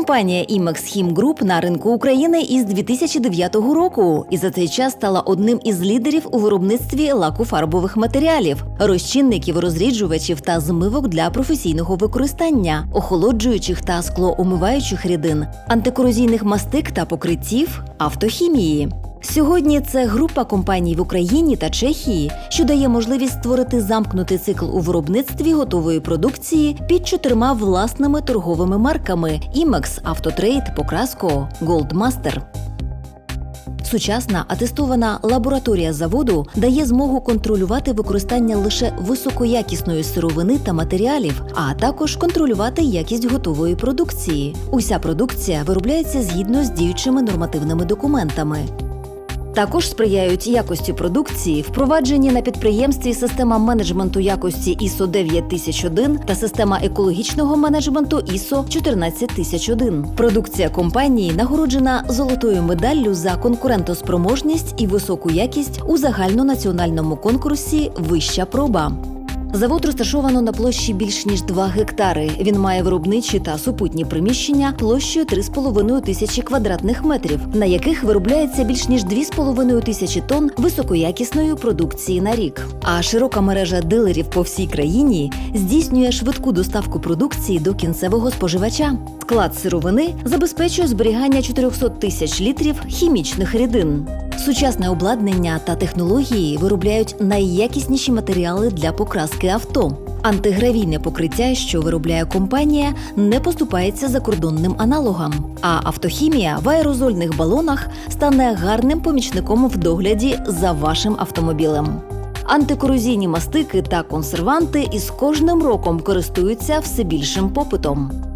Компанія Imex Him Group на ринку України із 2009 року і за цей час стала одним із лідерів у виробництві лакофарбових матеріалів, розчинників, розріджувачів та змивок для професійного використання, охолоджуючих та склоомиваючих рідин, антикорозійних мастик та покриттів, автохімії. Сьогодні це група компаній в Україні та Чехії, що дає можливість створити замкнутий цикл у виробництві готової продукції під чотирма власними торговими марками: Imex, Автотрейд, Покраско, Goldmaster. Сучасна атестована лабораторія заводу дає змогу контролювати використання лише високоякісної сировини та матеріалів, а також контролювати якість готової продукції. Уся продукція виробляється згідно з діючими нормативними документами. Також сприяють якості продукції, впровадженні на підприємстві система менеджменту якості ISO 9001 та система екологічного менеджменту ISO 14001. Продукція компанії нагороджена золотою медаллю за конкурентоспроможність і високу якість у загальнонаціональному конкурсі Вища проба. Завод розташовано на площі більш ніж 2 гектари. Він має виробничі та супутні приміщення площею 3,5 тисячі квадратних метрів, на яких виробляється більш ніж 2,5 тисячі тонн високоякісної продукції на рік. А широка мережа дилерів по всій країні здійснює швидку доставку продукції до кінцевого споживача. Склад сировини забезпечує зберігання 400 тисяч літрів хімічних рідин. Сучасне обладнання та технології виробляють найякісніші матеріали для покраски авто. Антигравійне покриття, що виробляє компанія, не поступається закордонним аналогам. А автохімія в аерозольних балонах стане гарним помічником в догляді за вашим автомобілем. Антикорозійні мастики та консерванти із кожним роком користуються все більшим попитом.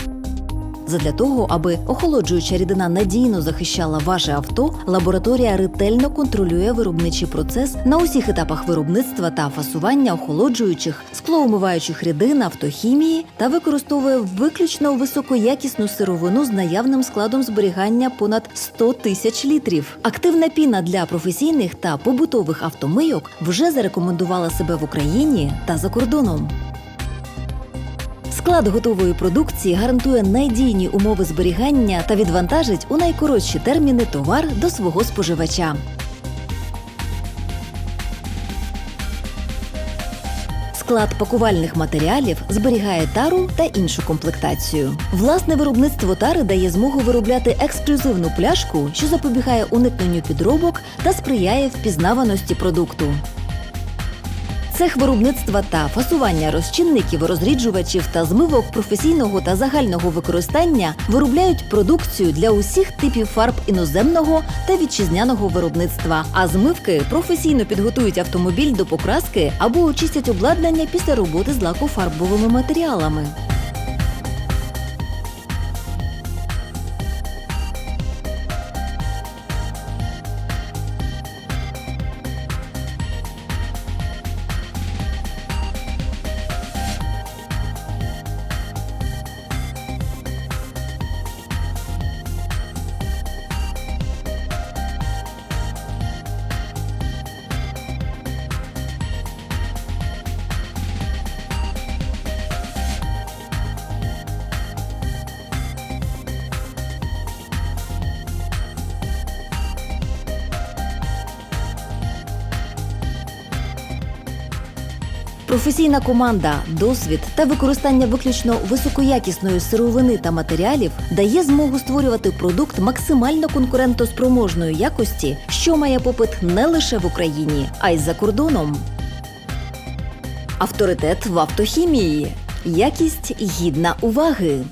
Задля того, аби охолоджуюча рідина надійно захищала ваше авто, лабораторія ретельно контролює виробничий процес на усіх етапах виробництва та фасування охолоджуючих, склоумиваючих рідин, автохімії та використовує виключно високоякісну сировину з наявним складом зберігання понад 100 тисяч літрів. Активна піна для професійних та побутових автомийок вже зарекомендувала себе в Україні та за кордоном. Склад готової продукції гарантує надійні умови зберігання та відвантажить у найкоротші терміни товар до свого споживача. Склад пакувальних матеріалів зберігає тару та іншу комплектацію. Власне виробництво тари дає змогу виробляти ексклюзивну пляшку, що запобігає уникненню підробок та сприяє впізнаваності продукту. Цех виробництва та фасування розчинників, розріджувачів та змивок професійного та загального використання виробляють продукцію для усіх типів фарб іноземного та вітчизняного виробництва. А змивки професійно підготують автомобіль до покраски або очистять обладнання після роботи з лакофарбовими матеріалами. Професійна команда, досвід та використання виключно високоякісної сировини та матеріалів дає змогу створювати продукт максимально конкурентоспроможної якості, що має попит не лише в Україні, а й за кордоном. Авторитет в автохімії. Якість гідна уваги.